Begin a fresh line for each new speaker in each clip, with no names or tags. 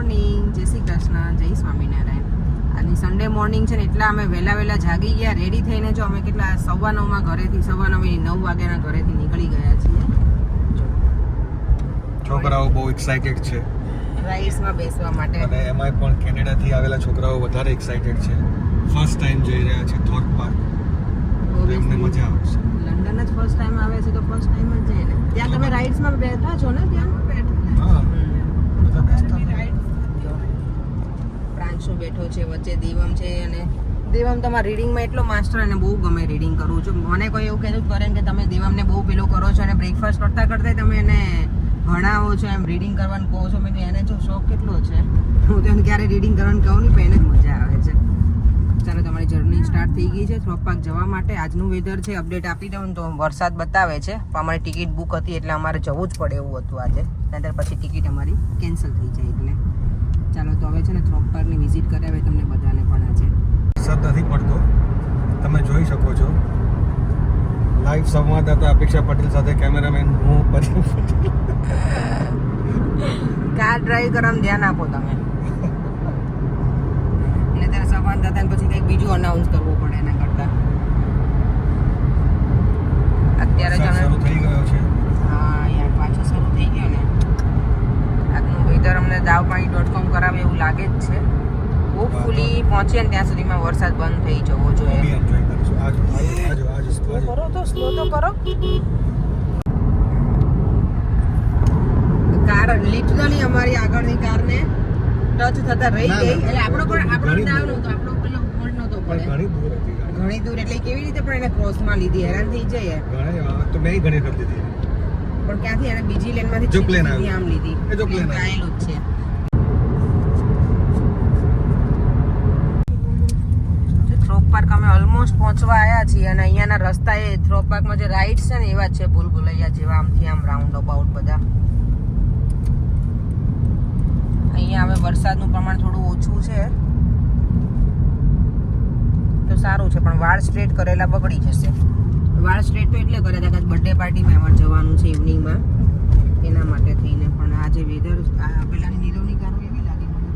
Morning જય શ્રી કૃષ્ણ જય સ્વામિનારાયણ. આજની સન્ડે મોર્નિંગ છે ને એટલા અમે વહેલા વહેલા જાગી ગયા રેડી થઈને જો અમે કેટલા સવા નવમાં ઘરેથી સવા નવે નવ વાગ્યાના ઘરેથી નીકળી ગયા છીએ.
છોકરાઓ બહુ એક્સાઇટેડ છે.
રાઈડ્સમાં બેસવા માટે.
અને એમાંય પણ કેનેડાથી આવેલા છોકરાઓ વધારે એક્સાઇટેડ છે. ફર્સ્ટ ટાઈમ જઈ રહ્યા છે થોર્ક પાર્ક એમને મજા આવશે.
લંડન જ ફર્સ્ટ ટાઈમ આવે છે તો ફર્સ્ટ ટાઈમ જ જઈએ ને. ત્યાં તમે રાઈડ્સમાં બેઠા છો ને ત્યાં
હા બધા બેસતા
પ્રાંશુ બેઠો છે, વચ્ચે દેવમ છે અને દેવમ તમારા રીડિંગમાં એટલો માસ્ટર અને બહુ ગમે રીડિંગ કરું છું. મને કોઈ એવું કહેતું કરે કે તમે દેવમને બહુ પેલું કરો છો અને બ્રેકફાસ્ટ કરતા કરતા તમે એને ભણાવો છો, એમ રીડિંગ કરવાનું કહો છો. મેં એને જો શોખ કેટલો છે? હું તો એને ક્યારે રીડિંગ કરવાનું કહું નહીં, પણ એને જ મજા આવે છે. ચાલો, તમારી જર્ની સ્ટાર્ટ થઈ ગઈ છે. થ્રોપાક જવા માટે આજનું વેધર છે અપડેટ આપી દઉં તો વરસાદ બતાવે છે. પણ અમારી ટિકિટ બુક હતી એટલે અમારે જવું જ પડે એવું હતું આજે. નહીંતર પછી ટિકિટ અમારી કેન્સલ થઈ જાય એટલે. ચાલો તો હવે છે ને થ્રોપ પાર્કની વિઝિટ કરાવે તમને બધાને પણ આજે.
વરસાદ નથી પડતો. તમે જોઈ શકો છો. લાઈવ સંવાદદાતા અપેક્ષા પટેલ સાથે કેમેરામેન હું પટેલ.
કાર ડ્રાઈવ કરવામાં ધ્યાન આપો તમે. એટલે ત્યારે સંવાદદાતાને પછી કંઈક બીજું અનાઉન્સ કરવું પડે એના કરતા. અત્યારે જાણે
શરૂ થઈ ગયો છે.
હા યાર પાછો શરૂ થઈ ગયો આજનું વેધર અમને દાવપાણી ડોટ કોમ કરાવે એવું લાગે જ છે. હોપફુલી પહોંચીએ ને ત્યાં સુધીમાં વરસાદ બંધ થઈ જવો જોઈએ. સ્લો કરો તો સ્લો તો કરો. કાર લિટરલી અમારી આગળની કારને ટચ થતા રહી ગઈ. એટલે આપણો પણ આપણો ડાઉન હતો આપણો પેલો હોલ્ડ નહોતો પડે.
ઘણી દૂર હતી.
ઘણી દૂર. એટલે કેવી રીતે પણ એને ક્રોસમાં લીધી હેરાન થઈ જઈએ.
તો મેં ઘણી કરી દીધી
પણ ક્યાંથી એને બીજી લેનમાંથી
જો plane આવી
આમ લીધી.
એ જો
છે. થ્રોપ પાર્ક અમે ઓલમોસ્ટ પહોંચવા આવ્યા છીએ અને અહીંયાના રસ્તા એ થ્રોપ પાર્કમાં જે રાઇડ્સ છે ને એવા છે ભૂલ ભૂલૈયા જેવા આમથી આમ રાઉન્ડ અબાઉટ બધા. અહીંયા હવે વરસાદનું પ્રમાણ થોડું ઓછું છે. તો સારું છે પણ વાળ સ્ટ્રેટ કરેલા બગડી જશે. વાળ સ્ટ્રેટ તો એટલે કર્યા હતા કે બર્થડે પાર્ટીમાં એમાં જવાનું છે ઇવનિંગમાં એના માટે થઈને પણ આજે વેધર આ પેલાની નીરવની કારો એવી લાગે મને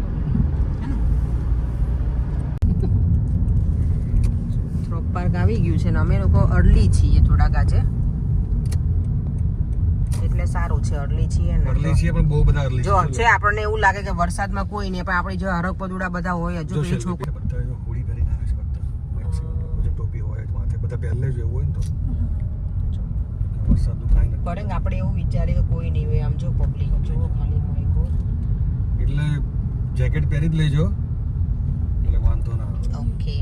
તો પાર્ક આવી ગયું છે ને અમે લોકો અર્લી છીએ થોડાક આજે. એટલે સારું છે અર્લી છીએ ને
અર્લી છીએ પણ બહુ બધા અરલી
જો છે આપણને એવું લાગે કે વરસાદમાં કોઈ નહીં પણ આપણી જો હરક પદુડા બધા હોય હજુ છોકરો
બધા જો હોડી પહેરીને આવે છે બધા Maximum. જો ટોપી હોય બધા પહેલે જ એવું હોય ને તો. વરસાદનું કાંઈ નથી.
પરંતુ આપણે એવું વિચારીએ કે કોઈ નહીં હોય. આમ જો પબ્લિક જો ખાલી હોય.
એટલે જેકેટ પહેરી જ લેજો. એટલે વાંધો ના આવે.
ઓકે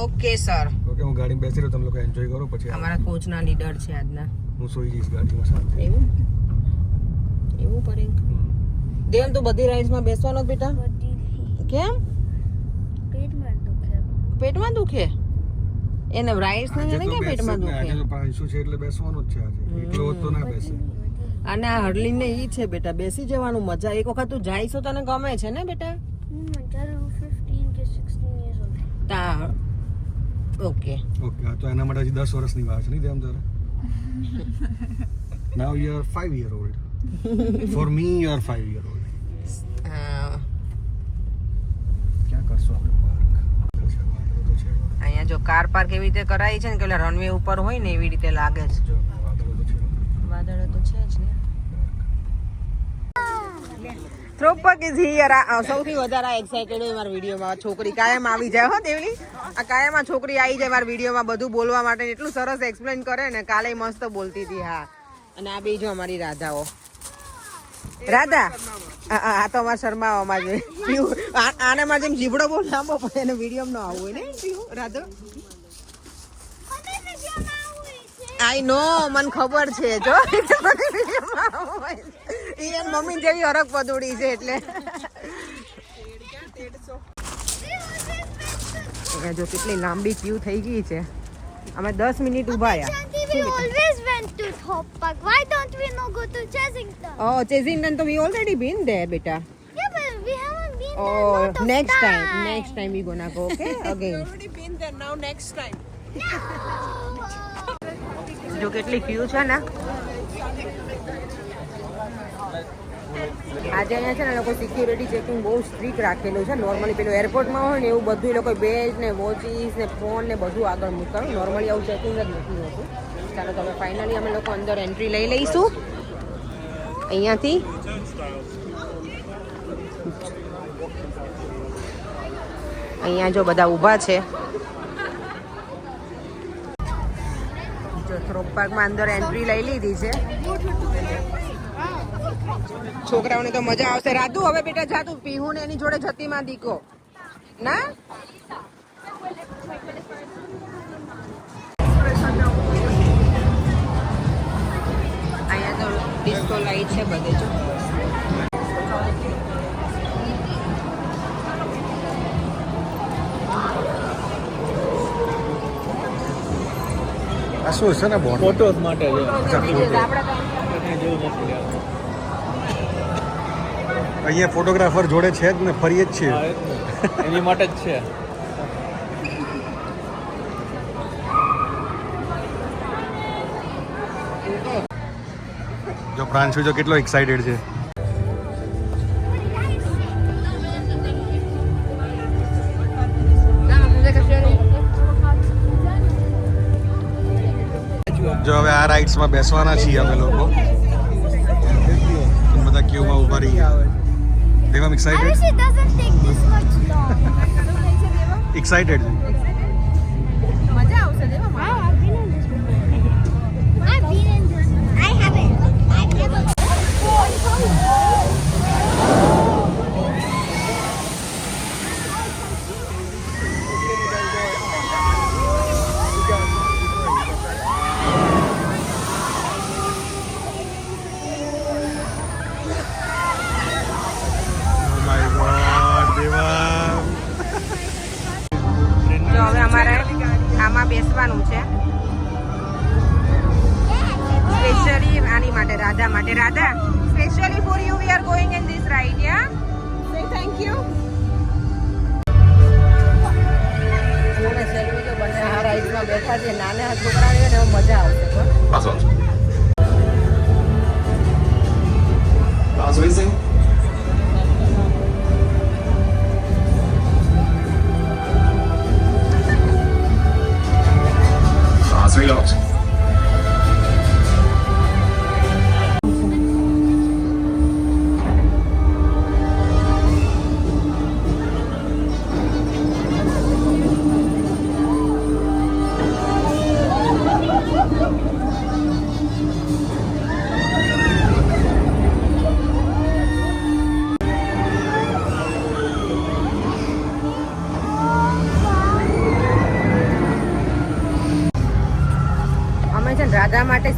ઓકે સર
ઓકે હું ગાડીમાં બેસી રહ્યો તમે લોકો એન્જોય કરો પછી
અમારા કોચના લીડર છે આજના.
હું સોઈ જઈશ ગાડીમાં શાંતિ
એવું? એવું પરે દેવ તો બધી રાઈડ્સમાં બેસવાનો બેટા? કેમ? પેટમાં દુખે. પેટમાં રાઈડ્સ ને
આજે
ને
તો
કે પેટમાં
દુખે? આજે તો પાંચસો છે એટલે બેસવાનું જ છે આજે. એટલો તો ના બેસે.
અને આ હરલીને ઈ છે બેટા બેસી જવાનું મજા. એક વખત તું જાય તને ગમે છે ને બેટા? તા ઓકે.
ઓકે આ તો એના માટે હજી દસ વર્ષની વાત છે નહીં તેમ તારે. Now you are five year old for me you are five year old ક્યાં કરશો આપણે પાર્ક છે વાંદરો તો છે
અહીંયા જો કાર પાર્ક એવી રીતે કરાઈ છે ને કે રનવે ઉપર હોય ને એવી રીતે લાગે છે.
જો વાંદરો તો છે.
વાદળો તો છે જ ને. પાર્ક ઇઝ હિયર સૌથી વધારે એક્સાઇટેડ હોય મારા વિડીયોમાં. છોકરી કાયમ આવી જાય હો દેવલી આ કાયમ આ છોકરી આવી જાય મારા વિડીયોમાં બધું બોલવા માટે એટલું સરસ એક્સપ્લેન કરે ને કાલે મસ્ત બોલતી હતી હા. અને આ બે જો અમારી રાધાઓ. રાધા આ- તો અમારે શર્માવામાં જોઈએ આને મારે જેમ જીબડો બહુ લાંબો પડે એને વીડિયો ન આવવું હોય ને. રાધો. આઈ નો મને ખબર છે. જો એ એમ મમ્મી જેવી હરક પદોડી છે એટલે. જો કેટલી લાંબી ક્યુ થઈ ગઈ છે. અમે દસ મિનિટ ઊભા રહ્યા.
To Thorpe Park. Why don't we now go to Chessington?
Oh Chessington તો વી ઓલરેડી બીન ધેર બેટા
Yeah, but we haven't been
oh
there a lot of
next
time.
Time next time we gonna go okay again જો કેટલી ક્યુ છે ને? આજે અહીંયા છે ને લોકો સિક્યુરિટી ચેકિંગ બહુ સ્ટ્રીક રાખેલું છે. નોર્મલી પેલું એરપોર્ટમાં હોય ને એવું બધું એ લોકો બેજ ને વોચીસ ને ફોન ને બધું આગળ મૂકવાનું નોર્મલી આવું ચેકિંગ જ નથી હોતું. ચાલો તો હવે ફાઇનલી અમે લોકો અંદર એન્ટ્રી લઈ લઈશું. અહીંયાથી. અહીંયા જો બધા ઊભા છે. પાર્કમાં અંદર એન્ટ્રી લઈ લીધી છે. છોકરાઓને તો મજા આવશે. રાધુ, હવે બેટા જા તું. પીહુ ને એની જોડે જતી માં દીકો ના? ડિસ્કો લાઈટ છે બધે જો.
આ શું છે ને બોટ
ફોટોસ માટે છે.
અહીંયા ફોટોગ્રાફર જોડે છે જ ને ફરીએ જ છીએ.
એની માટે જ છે.
પ્રાંશુ જો કેટલો એક્સાઇટેડ છે. જો હવે આ રાઇડ્સમાં બેસવાના છીએ અમે લોકો. બધા ક્યુમાં ઊભા રહી ગયા. દેવમ એક્સાઇટેડ. એક્સાઇટેડ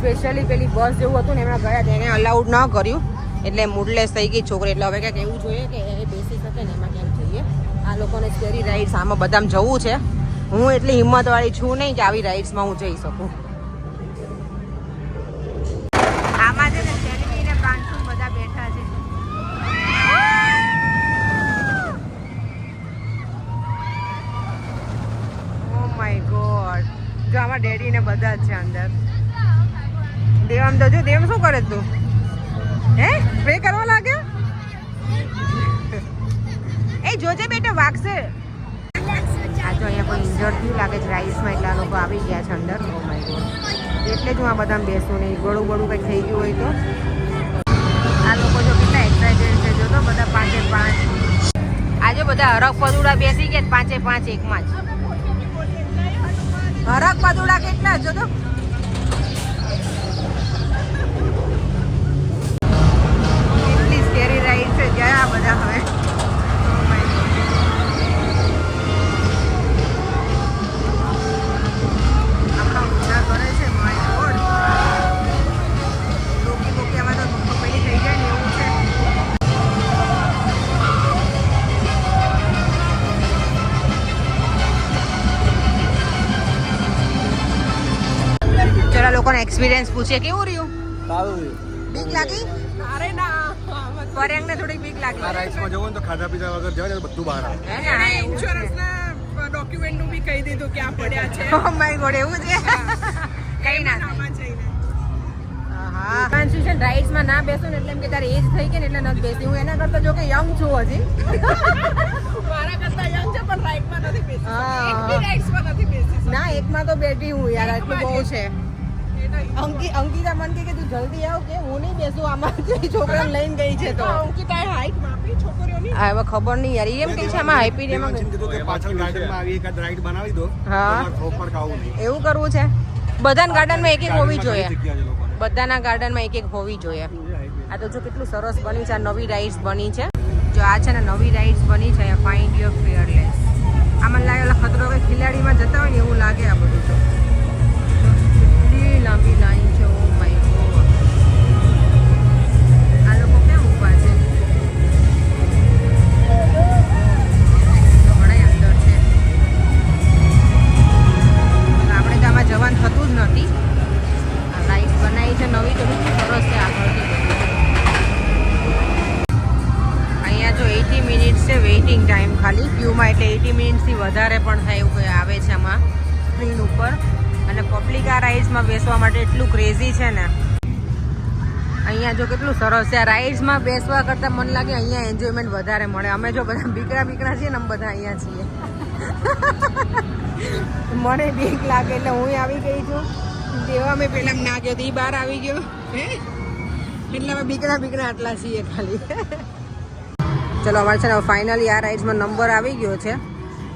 સ્પેશિયલી પેલી બસ જેવું હતું ને એમણે ગયા એને અલાઉડ ન કર્યું. એટલે મૂડલેસ થઈ ગઈ છોકરી. એટલે હવે ક્યાંક એવું જોઈએ કે એ બેસી શકે ને એમાં ક્યાંક જઈએ. આ લોકોને સ્કેરી રાઇડ્સ આમાં બધામાં જવું છે. હું એટલી હિંમતવાળી છું નહીં કે આવી રાઇડ્સમાં હું જઈ શકું. આમાં છે ને બધા બેઠા છે. ઓ માય ગોડ જો આમાં ડેડી ને બધા જ છે અંદર. દેવમ તો જો દેવ શું કરે તું? હે? સ્પ્રે કરવા લાગ્યો? એ જોજે બેટા, વાગશે. આ અહીંયા કોઈ ઇન્જર્ડ થયું, લાગે છે રાઈસમાં એટલે લોકો આવી ગયા છે અંદર. ગોડ એટલે જ હું આ બધામાં બેસું નહીં ગળું ગળું કંઈક થઈ ગયું હોય તો. આ લોકો જો કેટલા એક્સાઇટેડ છે જો તો બધા પાંચે પાંચ. આજે બધા હરક પદુડા બેસી ગયા પાંચે પાંચ એકમાં જ. હરક પદુડા કેટલા જો તો એક્સપિરિયન્સ પૂછીએ કેવું રહ્યું?
સારું
બીક લાગી? અરે ના. પર્યાંગને થોડીક બીક લાગી.
આ રાઇડ્સમાં જવું તો ખાધા પીધા વગર જવાય તો બધું બહાર આવે.
હે ને? છે.
ઇન્સ્યોરન્સના ડોક્યુમેન્ટનું બી કહી દીધું ક્યાં પડ્યા છે.
ઓ માય ગોડ એવું છે? કઈ ના ટ્રાન્સમિશન રાઇડ્સમાં ના બેસો ને એટલે એમ કે તારે એજ થઈ ગઈ ને એટલે નથી બેસી હું એના કરતા જો કે યંગ છું હજી.
મારા કરતા યંગ છે પણ right માં નથી બેસી.
હા.
એક બી માં નથી બેસી.
ના એકમાં તો બેઠી હું યાર આટલું બહુ છે. અંકિ અંકિતા મન કે કે તું જલ્દી આવ કે હું નહીં બેસું આમાં છોકરા લઈને ગઈ છે તો.
અંકિતા હાઈટ માપી છોકરીઓની.
આ હવે ખબર નહીં યાર એમ કે છે આમાં હાઈપી એમાં
દેવાંશીને કીધું કે પાછળ ગાર્ડનમાં આવી એકાદ રાઈડ બનાવી દો
હા.
પ્રોપર ખાવું નહીં.
એવું કરવું છે? બધાના ગાર્ડનમાં એક એક હોવી જોઈએ. બધાના ગાર્ડનમાં એક એક હોવી જોઈએ. આ તો જો કેટલું સરસ બન્યું છે આ નવી રાઇડ્સ બની છે. જો આ છે ને નવી રાઇડ્સ બની છે ફાઇન્ડ યોર ફિયરલેસ આમાં લાગેલા ખતરો કે ખિલાડીમાં જતા હોય ને એવું લાગે આ બધું તો. લાઈન છે, ઓ આ લોકો ક્યાં ઊભા છે? અંદર છે. આપણે તો આમાં જવાનું થતું જ નથી. આ લાઈટ બનાવી છે નવી તો સરસ છે આગળથી. અહીંયા જો એટી મિનિટ્સ છે વેઇટિંગ ટાઈમ ખાલી. ક્યુમાં એટલે એટી મિનિટ્સથી વધારે પણ થાય એવું આવે છે આમાં. સ્ક્રીન ઉપર. અને પબ્લિક આ રાઇડ્સમાં બેસવા માટે એટલું ક્રેઝી છે ને. અહીંયા જો કેટલું સરસ છે. આ રાઇડ્સમાં બેસવા કરતાં મને લાગે અહીંયા એન્જોયમેન્ટ વધારે મળે. અમે જો બધા બીકરા બીકરા છીએ ને, અમે બધા અહીંયા છીએ. મને બીક લાગે એટલે હું આવી ગઈ છું. જેવા મેં પેલા ના ગયો એ બહાર આવી ગયો? એટલે અમે બીકરા બીકરા આટલા છીએ ખાલી. ચલો, અમારે છે ને ફાઇનલી આ રાઇડ્સમાં નંબર આવી ગયો છે.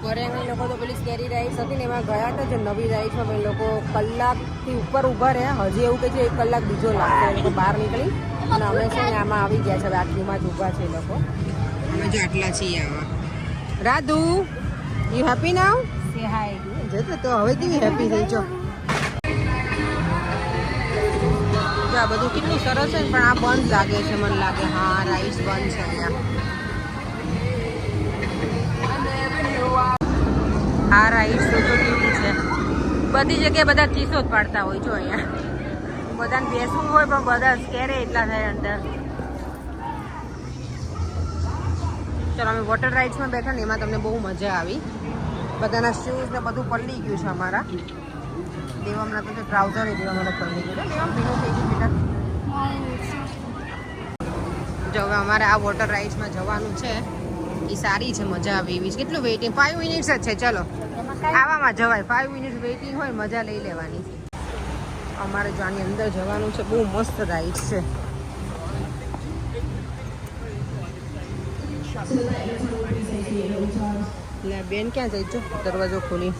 ઘરે અમે લોકો તો પેલી સ્કેરી રાઈડ્સ હતી ને એમાં ગયા હતા જે નવી રાઇડ્સમાં અમે લોકો કલાકથી ઉપર ઊભા રહ્યા. હજી એવું કે છે એક કલાક બીજો લાગશે એ લોકો બહાર નીકળી. અને અમે છે ને આમાં આવી ગયા છે. હવે આટલીમાં જ ઊભા છે એ લોકો. અમે જો આટલા છીએ આવા. રાધુ યુ હેપી નાવ સે હાય જતો તો હવે કેવી હેપી થઈ? છો જો આ બધું કેટલું સરસ છે ને પણ આ બંધ લાગે છે મને લાગે. હા રાઈસ બંધ છે અહીંયા. આ રાઈસ તો કેવી છે? બધી જગ્યાએ બધા ચીસો જ પાડતા હોય છો અહીંયા. બધાને બેસવું હોય પણ બધા સ્કેરે એટલા થાય અંદર. ચલો, અમે વોટર રાઇડ્સમાં બેઠા ને એમાં તમને બહુ મજા આવી. બધાના શૂઝ ને બધું પલળી ગયું છે અમારા. દેવામના તો ટ્રાઉઝર એ દેવા મને પલળી ગયું દેવામ ભીનું થઈ ગયું જો અમારે આ વોટર રાઇડ્સમાં જવાનું છે. એ સારી છે, મજા આવે એવી છે. કેટલું વેઇટિંગ ફાઈવ મિનિટ્સ જ છે, ચલો. આવામાં જવાય. ફાઈવ મિનિટ વેઇટિંગ હોય, મજા લઈ લેવાની. અમારે જો આની અંદર જવાનું છે, બહુ મસ્ત રાઇડ્સ છે. એટલે બેન ક્યાં જઈ છો? દરવાજો ખોલી.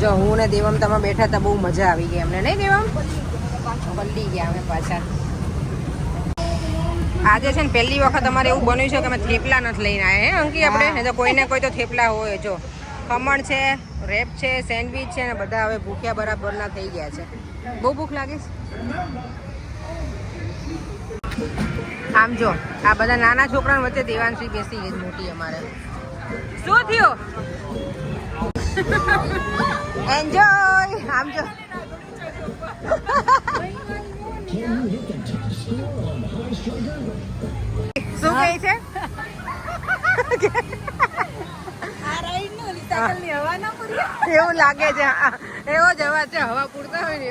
જો, હું ને દેવમ તમે બેઠા હતા, બહુ મજા આવી ગઈ અમને. નહીં, દેવમ? પલ્લી ગયા અમે પાછા. આજે છે ને પહેલી વખત અમારે એવું બન્યું છે કે અમે થેપલા નથી લઈને આવ્યા હે અંકી આપણે? તો કોઈને કોઈ તો થેપલા હોય જો. ખમણ છે રેપ છે સેન્ડવિચ છે ને બધા હવે ભૂખ્યા બરાબરના થઈ ગયા છે. બહુ ભૂખ લાગે છે? આમ જો આ બધા નાના છોકરાની વચ્ચે દેવાંશી બેસી ગઈ મોટી અમારે. શું થયું? એન્જોય આમ જો. શું કહે છે? એવું લાગે છે એવો જ અવાજ છે, હવા પૂરતા હોય ને.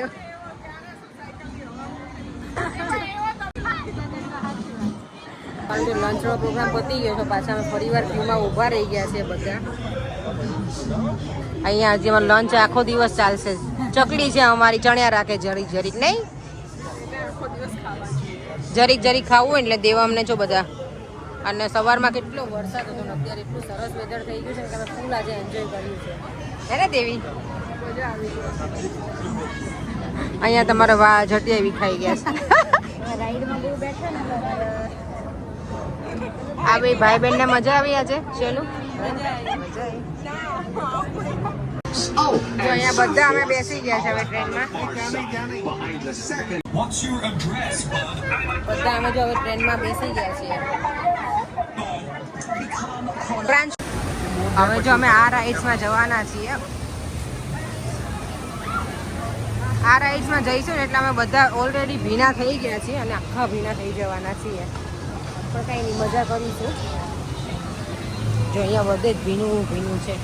લંચનો પ્રોગ્રામ પતી ગયો છે પાછા અમે ફરીવાર ક્યુમાં ઊભા રહી ગયા છે બધા. અહીંયા જેમાં લંચ આખો દિવસ ચાલશે. ચકડી છે અમારી, ચણ્યા રાખે જરીક જરીક નહીં? જરીક જરીક ખાવું હોય એટલે દેવા અમને જો બધા. અને સવારમાં કેટલો વરસાદ હતો અત્યારે એટલું સરસ વેધર થઈ ગયું છે ને કે અમે ફૂલ આજે એન્જોય કર્યું છે. હે ને દેવી? અહીંયા તમારા વા જટિયા ખાઈ ગયા છે. આ ભાઈ બહેનને મજા આવી આજે? ચલો. જો અહીંયા બધા અમે બેસી ગયા છે હવે ટ્રેનમાં? બધા અમે જો હવે ટ્રેનમાં બેસી ગયા છીએ. બ્રાન્ચ હવે જો અમે આ રાઇડ્સમાં જવાના છીએ. આ રાઇડ્સમાં જઈશું ને એટલે અમે બધા ઓલરેડી ભીના થઈ ગયા છીએ અને આખા ભીના થઈ જવાના છીએ. પણ કાંઈ નહીં મજા કરીશું. જો અહીંયા બધે જ ભીનું ભીનું છે.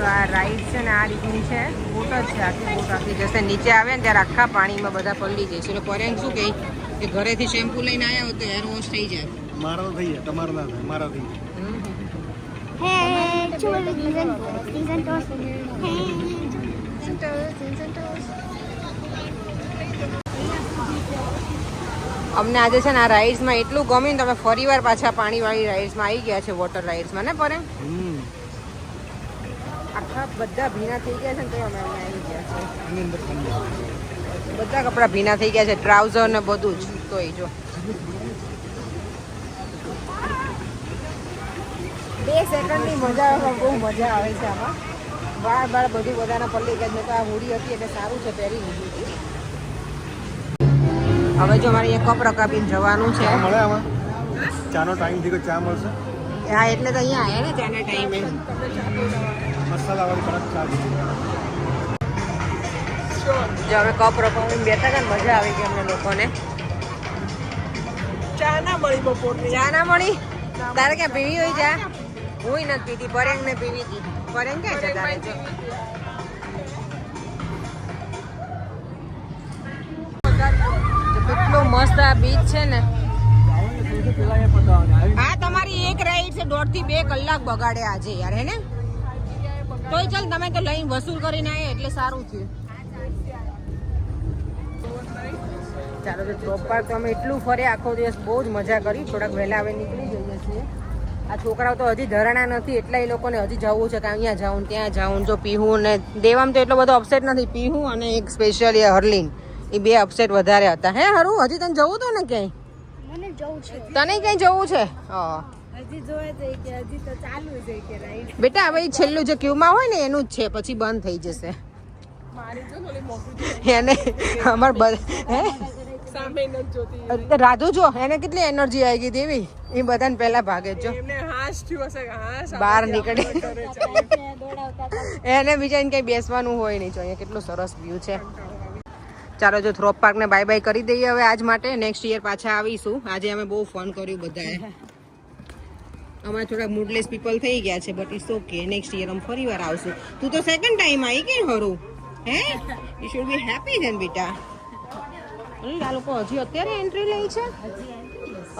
જો આ રાઈડ છે ને આ રીતની છે. બોટ જ છે આખી બોટ આખી જશે. નીચે આવે ને ત્યારે આખા પાણીમાં બધા પલળી જાય છે. એટલે પર્યાંક શું કહે કે ઘરેથી શેમ્પુ લઈને આવ્યા હોય તો હેર વોશ થઈ જાય.
મારો થઈ જાય તમારો ના થાય મારા થઈ.
અમને આજે છે ને આ રાઇડ્સમાં એટલું ગમ્યું ને તમે ફરી વાર પાછા પાણીવાળી રાઇડ્સમાં આવી ગયા છે વોટર રાઇડ્સમાં ને પરે આખા બધા ભીના થઈ ગયા છે ને તો અમે અહીંયા આવી ગયા છે? બધા કપડાં ભીના થઈ ગયા છે ટ્રાઉઝર ને બધું જ. તોય જો. બે સેકન્ડની મજા બહુ મજા આવે છે આમાં. બાર બાર બધું બધાના પલ્લી ગયા મેં તો આ હોડી હતી એટલે સારું છે પહેરી લીધી હતી. હવે જો મારે અહીંયા કપ રકાબીને જવાનું છે.
મળે આમાં. ચાનો ટાઈમ થઈ ગયો ચા મળશે.
હા એટલે તો અહીંયા આવ્યા ને ચાના ટાઈમે
મસાલાવાળી કડક ચા.
જો અમે કપ રકમ બેઠા હતા મજા આવી ગઈ અમને લોકોને.
ચા ના મળી બપોરની
ચા ના મળી? તારે ક્યાં પીવી હોય ચા હું નથી પીતી પરેંગ ને પીવી હતી પરેંગ ક્યાં છે? તારે કેટલો મસ્ત આ બીચ છે ને. હા તમારી એક રાઈડ છે દોઢથી બે કલાક બગાડે આજે યાર હે ને? તોય ચાલ તમે તો લઈને વસૂલ કરીને આવ્યા એટલે સારું થયું. ચાલો તો ચોપાર તો અમે એટલું ફરે આખો દિવસ બહુ જ મજા કરી. થોડાક વહેલા હવે નીકળી જઈએ છીએ. આ છોકરાઓ તો હજી ધરાણા નથી એટલા એ લોકોને હજી જવું છે કે અહીંયા જાઉં ત્યાં જાઉં જો પીહું ને દેવામાં તો એટલો બધો અપસેટ નથી. પીહું અને એક સ્પેશિયલી હરલીન એ બે અપસેટ વધારે હતા. હે હરું હજી તને જવું હતું ને ક્યાંય?
જવું છે.
તને ક્યાંય જવું છે? હા. બેટા હવે છેલ્લું જે ક્યુમાં હોય ને એનું જ છે પછી બંધ થઈ જશે.
મારી જો થોડી મોકું
એને અમાર હે? રાધુ જો એને કેટલી એનર્જી આવી ગઈ દેવી? એ બધાને પહેલા ભાગે જ બહાર નીકળી. એને બીજાને કઈ બેસવાનું હોય નહીં જો અહીંયા કેટલું સરસ વ્યૂ છે. ચાલો જો થ્રોપ પાર્ક ને બાય બાય કરી દઈએ હવે આજ માટે. નેક્સ્ટ યર પાછા આવીશું. આજે અમે બહુ ફોન કર્યું બધાએ. અમારે થોડા મૂડલેસ પીપલ થઈ ગયા છે but it's okay next year અમે ફરી વાર આવશું. તું તો સેકન્ડ ટાઈમ આવી ગઈ હરું. હે? You should be happy then બેટા. આ લોકો હજી અત્યારે એન્ટ્રી લે છે?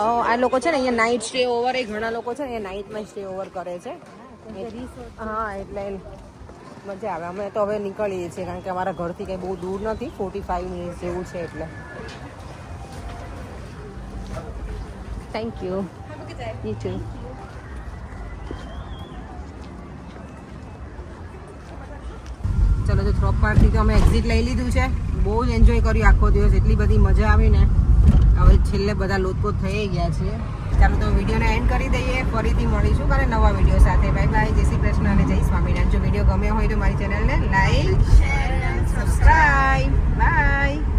આ લોકો છે ને અહીંયા નાઇટ સ્ટે ઓવર એ ઘણા લોકો છે ને અહીંયા નાઇટમાં સ્ટે ઓવર કરે છે. હા એટલે મજા આવે. અમે તો હવે નીકળીએ છીએ કારણ કે અમારા ઘરથી કંઈ બહુ દૂર નથી ફોર્ટી ફાઈવ મિનિટ જેવું છે એટલે. થેન્ક યુ યુ ટુ ચલો તો થ્રોપ પાર્કથી તો અમે એક્ઝિટ લઈ લીધું છે. બહુ જ એન્જોય કર્યું આખો દિવસ, એટલી બધી મજા આવી ને. હવે છેલ્લે બધા લોતપોત થઈ ગયા છે. ચાલો તો વિડીયોને એન્ડ કરી દઈએ. ફરીથી મળીશું કાલે નવા વીડિયો સાથે. બાય બાય જય શ્રી કૃષ્ણ અને જય સ્વામિનારાયણ. જો વીડિયો ગમ્યો હોય તો મારી ચેનલને લાઈક સબસ્ક્રાઈબ બાય